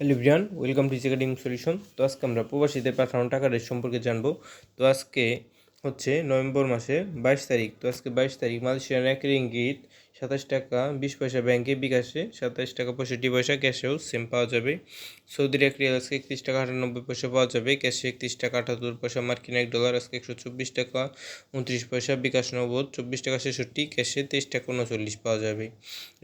Hello Brian welcome to academic solution তো আজকে আমরা প্রবাসীদের পাঠানো টাকা রেট সম্পর্কে জানব। তো আজকে হচ্ছে নভেম্বর মাসে বাইশ তারিখ। তো আজকে বাইশ তারিখ মালয়েশিয়ান এক রিঙ্গিত, সাতাশ টাকা, বিশ পয়সা ব্যাংকে বিকাশে, সাতাশ টাকা, পঁয়ষট্টি পয়সা ক্যাশেও সেম পাওয়া যাবে। সৌদির এক রিয়াল আজকে একত্রিশ টাকা, আটানব্বই পয়সা পাওয়া যাবে। ক্যাশে একত্রিশ টাকা, আটাত্তর পয়সা, মার্কিন এক ডলার, আজকে একশো চব্বিশ টাকা, উনত্রিশ পয়সা, বিকাশ নগদ, চব্বিশ টাকা, ছেষট্টি, ক্যাশে তেইশ টাকা, উনচল্লিশ পাওয়া যাবে।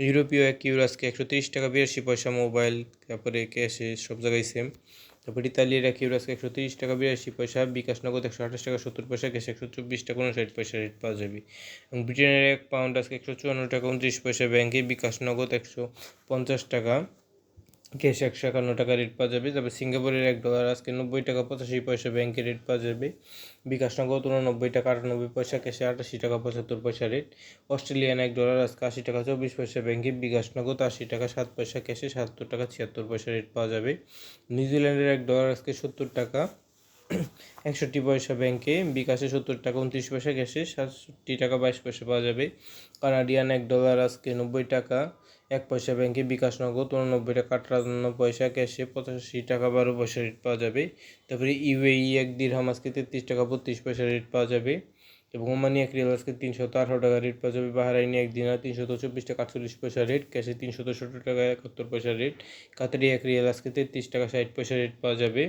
ইউরোপীয় এক ইউরো আজকে একশো তিরিশ টাকা, বিরাশি পয়সা মোবাইল, তারপরে ক্যাশে সব জায়গায় সেম। তারপর তালিয়ে রাখি আজকে একশো তিরিশ টাকা, বিরাশি পয়সা, বিকাশ নগদ একশো আঠাশ টাকা, সত্তর পয়সা, গ্যাস একশো চব্বিশ টাকা, উনষাট পয়সা, রেট পাওয়া যাবে। এবং ব্রিটেনের এক পাউন্ড আজকে একশো চুয়ান্ন টাকা, উনত্রিশ পয়সা ব্যাংকে, বিকাশ নগদ একশো পঞ্চাশ টাকা। ক্যাশ একশো একান্ন টাকা রেট পাওয়া যাবে। তারপর সিঙ্গাপুরের এক ডলার আজকে নব্বই টাকা, পঁচাশি পয়সা ব্যাংকে রেট পাওয়া যাবে। বিকাশ নগদ উননব্বই টাকা, আটানব্বই পয়সা ক্যাশে, আটাশি টাকা, পঁচাত্তর পয়সা রেট অস্ট্রেলিয়ান এক ডলার আজকে আশি টাকা, চব্বিশ পয়সা ব্যাংকে বিকাশ নগদ আশি টাকা, সাত পয়সা ক্যাশে সাতাত্তর টাকা, ছিয়াত্তর পয়সা রেট পাওয়া যাবে। নিউজিল্যান্ডের এক ডলার আজকে সত্তর টাকা। একষট্টি পয়সা ব্যাংকে, বিকাশে সত্তর টাকা, উনত্রিশ পয়সা ক্যাশে, সাতষট্টি টাকা, বাইশ পয়সা পাওয়া যাবে। কানাডিয়ান এক ডলার আজকে নব্বই টাকা, এক পয়সা ব্যাংকে বিকাশ নগদ, উননব্বই টাকা, আটান্ন পয়সা ক্যাশে, পঁচাশি টাকা, বারো পয়সা রেট পাওয়া যাবে। তারপরে ইউএই এক দিরহাম আজকে তেত্রিশ টাকা, বত্রিশ পয়সা রেট পাওয়া যাবে। এবং ওমানি এক রিয়াল আজকে তিনশত আঠারো টাকা রেট পাওয়া যাবে। বাহারাইনি এক দিনার তিনশত চব্বিশ টাকা, আটচল্লিশ পয়সা রেট ক্যাশে তিনশত সত্তর টাকা, একাত্তর পয়সা রেট কাতারি এক রিয়াল আজকে তেত্রিশ টাকা, ষাট পয়সা রেট পাওয়া যাবে।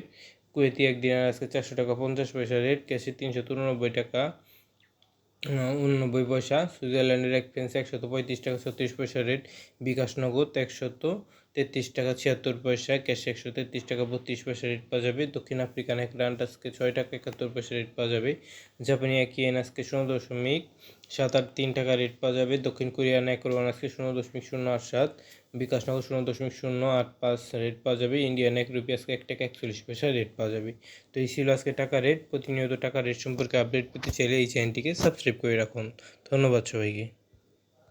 কুয়েতি এক দিনার আজকে চারশো টাকা, পঞ্চাশ পয়সা রেট ক্যাশে তিনশো তিরানব্বই টাকা উননব্বই পয়সা, সুইজারল্যান্ডের এক পেন্স একশত পঁয়ত্রিশ টাকা, ছত্রিশ পয়সা রেট বিকাশনগর একশত তেত্রিশ টাকা ছিয়াত্তর পয়সা, ক্যাশে একশো তেত্রিশ টাকা বত্রিশ পয়সা রেট পাওয়া যাবে। দক্ষিণ আফ্রিকান এক রান্ট আজকে ছয় টাকা একাত্তর পয়সা রেট পাওয়া যাবে। জাপানি এক ইয়েন, আজকে শূন্য দশমিক সাত আট তিন টাকা রেট পাওয়া যাবে। দক্ষিণ কোরিয়ান এক রোয়ান, আজকে শূন্য দশমিক শূন্য আট সাত। বিকাশনগর শূন্য দশমিক শূন্য আট পাঁচ রেট পাওয়া যাবে। ইন্ডিয়ান এক রুপি, আজকে এক টাকা একচল্লিশ পয়সা রেট পাওয়া যাবে। তো এই ছিল আজকে টাকা রেট। প্রতিনিয়ত টাকা রেট সম্পর্কে আপডেট পেতে চাইলে এই চ্যানেলটিকে সাবস্ক্রাইব করে রাখুন। ধন্যবাদ সবাইকে।